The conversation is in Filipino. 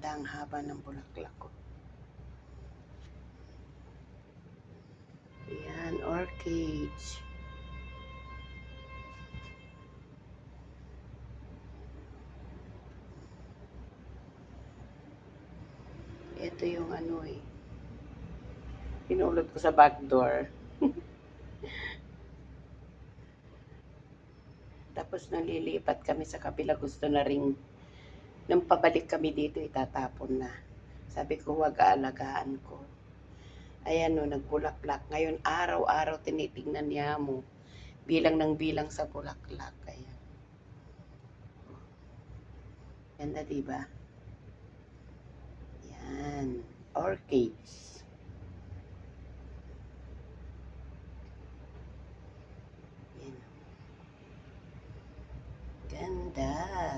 Ganda ang haba ng bulaklak ko. Ayan, orchids. Ito yung ano eh. Pinulot ko sa back door. Tapos nalilipat kami sa kabila. Gusto na ring nang pabalik kami dito, itatapon na. Sabi ko, huwag aalagaan ko. Ayan o, nagbulaklak. Ngayon, araw-araw tinitingnan niya mo. Bilang ng bilang sa bulaklak. Ayan. Ganda, diba? Yan. Orchids. Yan. Ganda.